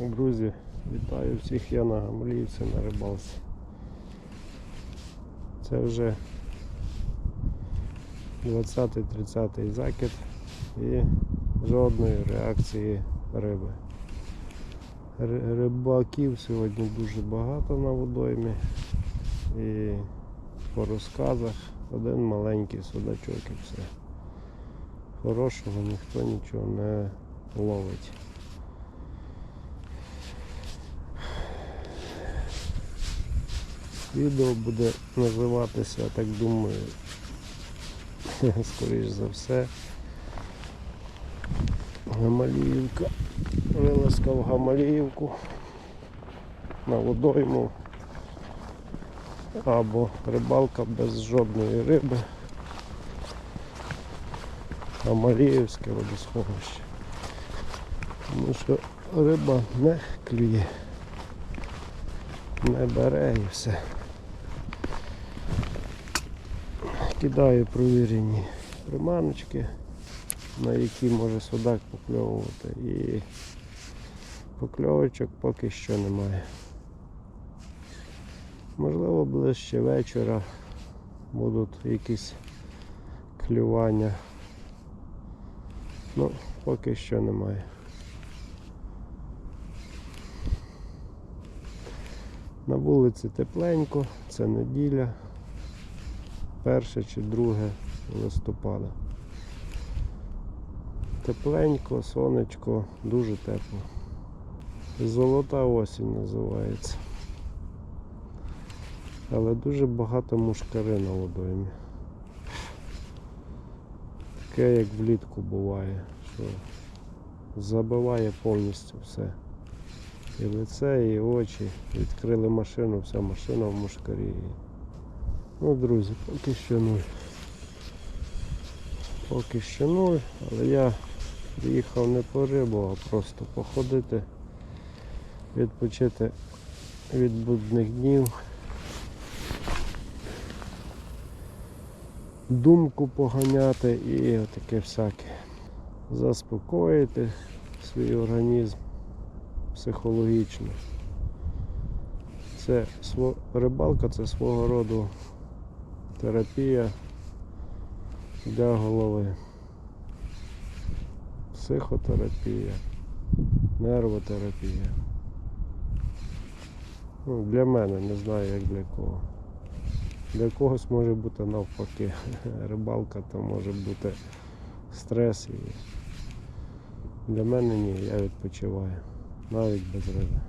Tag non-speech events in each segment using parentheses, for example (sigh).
Друзі, вітаю всіх я на Гамліївці на рибалці. Це вже 20-30 закид і жодної реакції риби. Рибаків сьогодні дуже багато на водоймі і по розказах один маленький судачок і все. Хорошого ніхто нічого не ловить. Відео буде називатися, я так думаю, (laughs) скоріш за все. Гамаліївка. Вилазка в Гамаліївку на водойму або рибалка без жодної риби. Гамаліївське водосховище. Тому що риба не клює, не бере і все. Кидаю провірені приманочки, на які може судак покльовувати. І покльовочок поки що немає. Можливо, ближче вечора будуть якісь клювання. Ну, поки що немає. На вулиці тепленько, це неділя, перше чи друге листопада. Тепленько, сонечко, дуже тепло. Золота осінь називається. Але дуже багато мушкари на водоймі. Таке як влітку буває, що забиває повністю все. І лице, і очі. Відкрили машину, вся машина в мушкарі. Ну, друзі, поки що нуль. Поки що нуль, але я приїхав не по рибу, а просто походити, відпочити від будних днів. Думку поганяти і таке всяке. Заспокоїти свій організм психологічно. Це рибалка це свого роду терапія для голови. Психотерапія, нервотерапія. Ну, для мене, не знаю як для кого. Для когось може бути навпаки. (laughs) Рибалка то може бути стрес і для мене ні, я відпочиваю. Навіть без риби.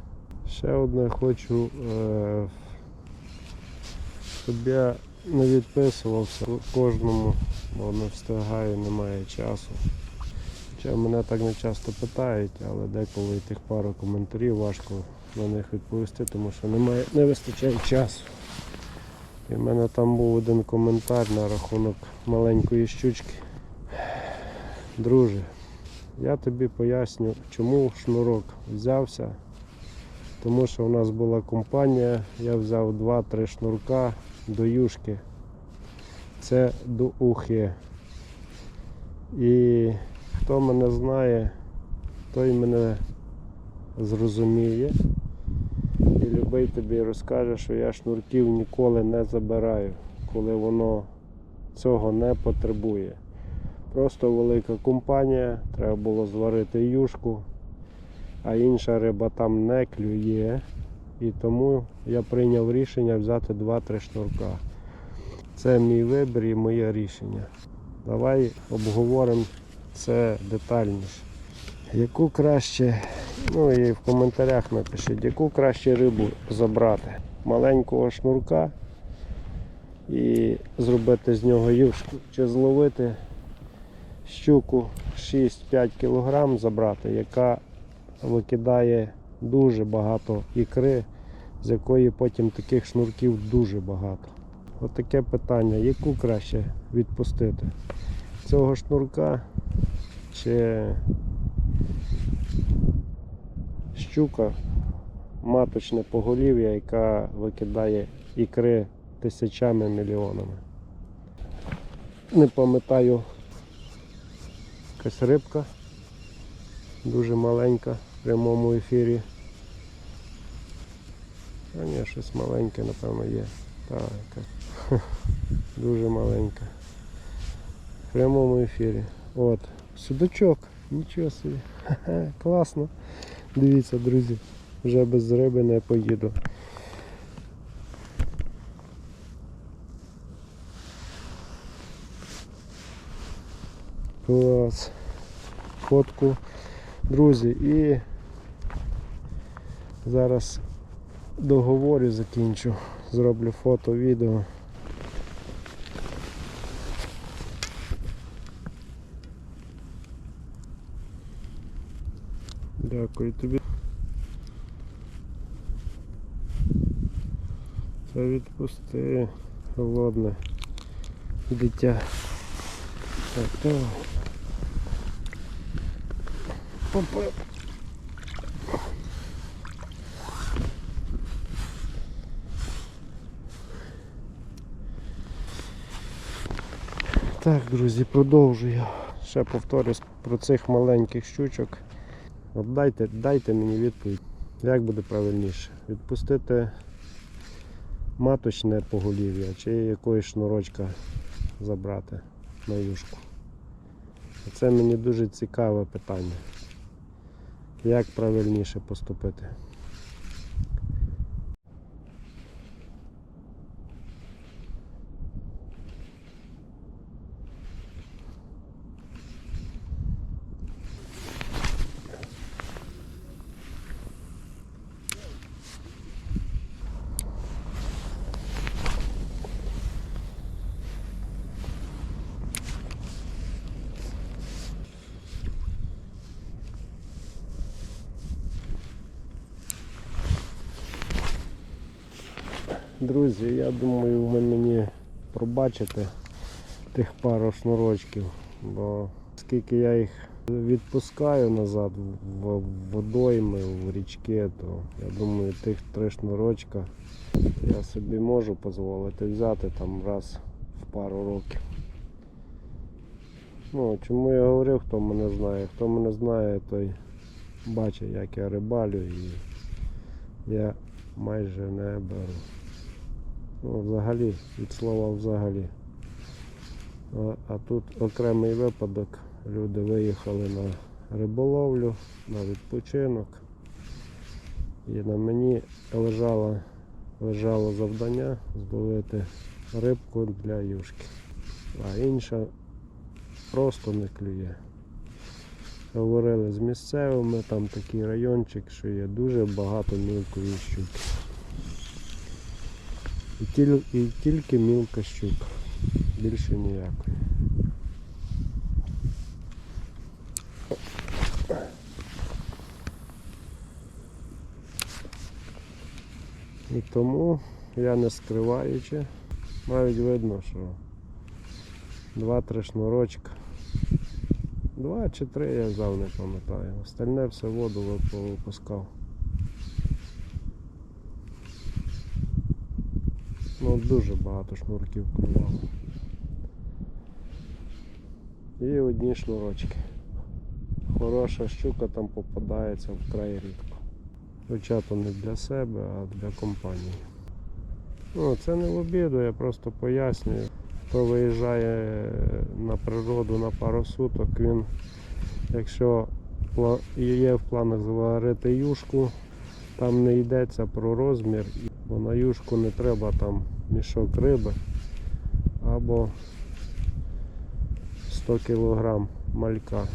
Ще одне хочу, е, щоб я не відписувався кожному, бо не встигаю, немає часу. Хоча мене так не часто питають, але деколи тих пару коментарів важко на них відповісти, тому що немає, не вистачає часу. І в мене там був один коментар на рахунок маленької щучки. Друже, я тобі поясню, чому шнурок взявся. Тому що у нас була компанія, я взяв 2-3 шнурка до юшки. Це до ухи. І хто мене знає, той мене зрозуміє. І любий тобі розкаже, що я шнурків ніколи не забираю, коли воно цього не потребує. Просто велика компанія, треба було зварити юшку, а інша риба там не клює. І тому я прийняв рішення взяти 2-3 шнурка. Це мій вибір і моє рішення. Давай обговоримо це детальніше. Яку краще, ну і в коментарях напишіть, яку краще рибу забрати. Маленького шнурка і зробити з нього юшку. Чи зловити щуку 6-5 кг забрати, яка викидає дуже багато ікри, з якої потім таких шнурків дуже багато. От таке питання, яку краще відпустити? Цього шнурка чи щука маточне поголів'я, яка викидає ікри тисячами мільйонами. Не пам'ятаю якась рибка, дуже маленька прямому ефірі А ні, щось маленьке, напевно, є. Так. (laughs) Дуже маленька. В прямому ефірі. От. Судачок. Нічого собі. Ха-ха, (laughs) Класно. Дивіться, друзі. Вже без риби не поїду. Клас. Фотку. Друзі, і зараз договорю закінчу. Зроблю фото, відео. Дякую тобі. Це відпусти голодне дитя. Так, давай. Опа. Так, друзі, продовжую. Ще повторюсь про цих маленьких щучок. От дайте, дайте мені відповідь, як буде правильніше. Відпустити маточне поголів'я чи якоїсь шнурочка забрати на юшку. Це мені дуже цікаве питання. Як правильніше поступити? Друзі, я думаю, ви мені пробачите тих пару шнурочків, бо скільки я їх відпускаю назад в водойми, в річки, то я думаю, тих три шнурочка я собі можу дозволити взяти там раз в пару років. Ну, чому я говорив, хто мене знає. Хто мене знає, той бачить, як я рибалю і я майже не беру. Взагалі, від слова взагалі. А, а тут окремий випадок. Люди виїхали на риболовлю, на відпочинок. І на мені лежало, лежало завдання зловити рибку для юшки. А інша просто не клює. Говорили з місцевими, там такий райончик, що є дуже багато мілкої щуки. І, тіль, і тільки мілка щука. Більше ніякої. І тому я не скриваючи, навіть видно, що два-три шнурочка. Два чи три я взяв, не пам'ятаю. Остальне все воду вип- випускав. Ну дуже багато шнурків клювало. І одні шнурочки. Хороша щука там попадається вкрай рідко. Хоча то не для себе, а для компанії. Ну, це не в обіду, я просто пояснюю. Хто виїжджає на природу на пару суток, він, якщо є в планах зварити юшку, там не йдеться про розмір, бо на юшку не треба там мішок риби або 100 кг малька.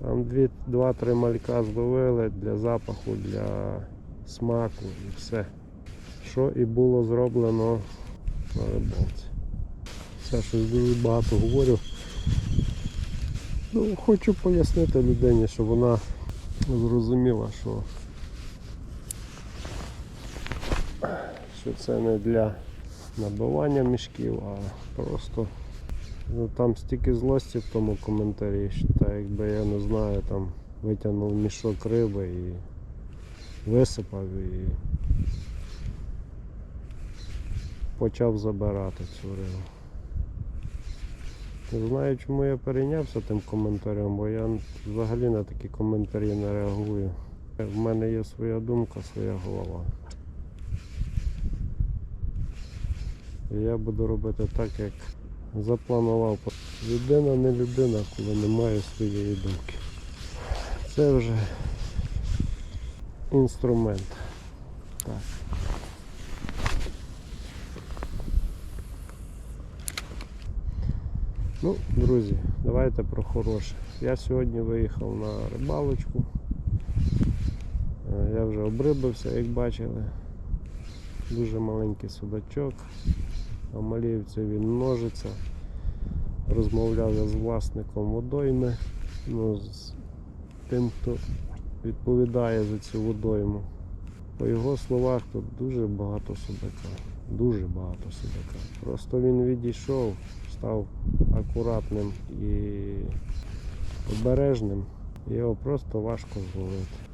Там 2-3 малька зловили для запаху, для смаку і все. Що і було зроблено на рибалці. Все, щось дуже багато говорю. Ну, хочу пояснити людині, щоб вона зрозуміла, що, що це не для набивання мішків, а просто ну, там стільки злості в тому коментарі, що так якби я не знаю, там витягнув мішок риби і висипав і почав забирати цю рибу. Не знаю, чому я перейнявся тим коментарем, бо я взагалі на такі коментарі не реагую. В мене є своя думка, своя голова. Я буду робити так, як запланував. Людина не людина, коли не має своєї думки. Це вже інструмент. Так. Ну, друзі, давайте про хороше. Я сьогодні виїхав на рибалочку. Е, Я вже обрибався, як бачили. Дуже маленький судачок. А він множиться. Розмовляв я з власником водойми, ну, з тим, хто відповідає за цю водойму. По його словах, тут дуже багато судака. Дуже багато судака. Просто він відійшов, став акуратним і обережним. Його просто важко зловити.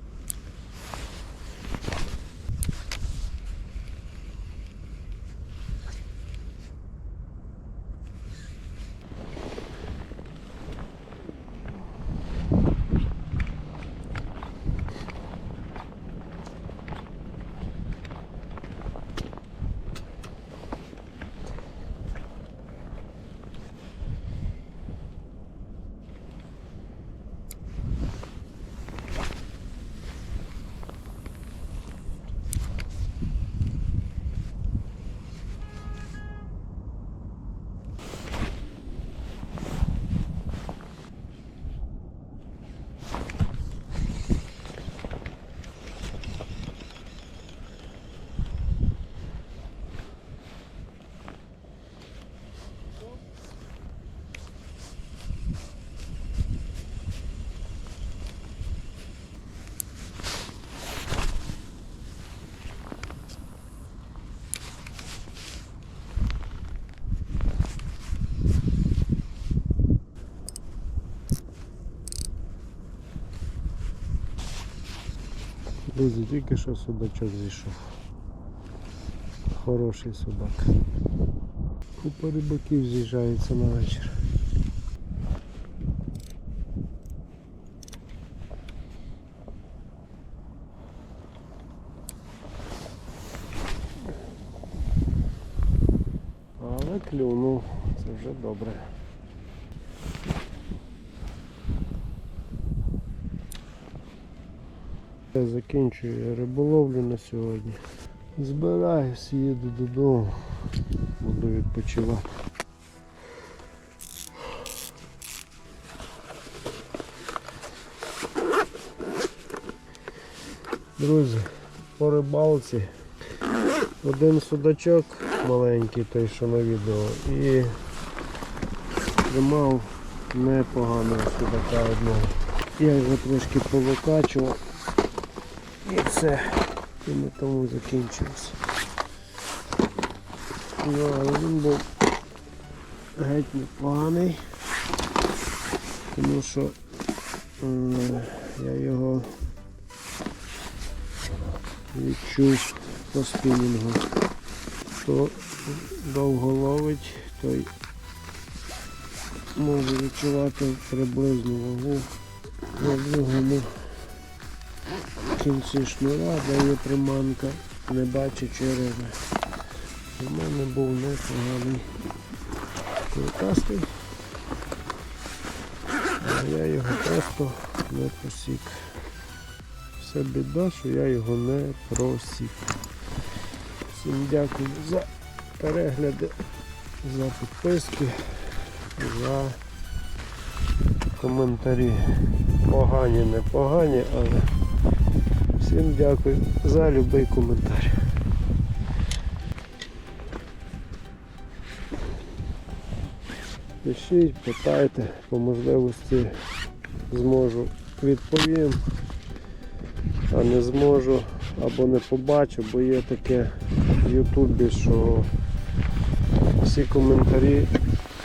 Друзі, тільки що судачок зійшов. Хороший судак. Купа рибаків з'їжджається на вечір. Але клюнув, це вже добре. Я закінчую риболовлю на сьогодні. Збираюсь, їду додому, буду відпочивати. Друзі, по рибалці один судачок маленький, той що на відео, і тримав непоганого судака одного. Я його трошки повикачував. І все. І на тому закінчився. Ну, але він був геть непоганий, тому що м, я його відчув по спінінгу. Хто довго ловить, той може відчувати приблизну вагу на другому кінці шнура, де є приманка, не бачачи риби. У мене був непоганий кликастий, а я його просто не просік. Все біда, що я його не просік. Всім дякую за перегляди, за підписки, за коментарі. Погані, не погані, але Всім дякую за будь-який коментар. Пишіть, питайте, по можливості зможу відповім, а не зможу або не побачу, бо є таке в Ютубі, що всі коментарі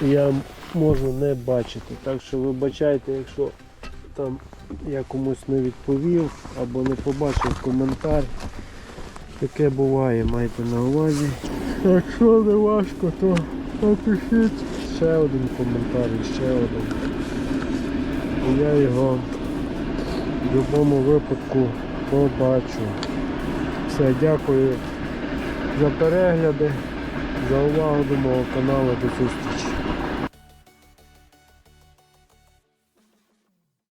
я можу не бачити. Так що вибачайте, якщо там я комусь не відповів або не побачив коментар. Таке буває, майте на увазі. Якщо не важко, то напишіть ще один коментар ще один. Я його в будь-якому випадку побачу. Все, дякую за перегляди, за увагу до мого каналу. До зустрічі.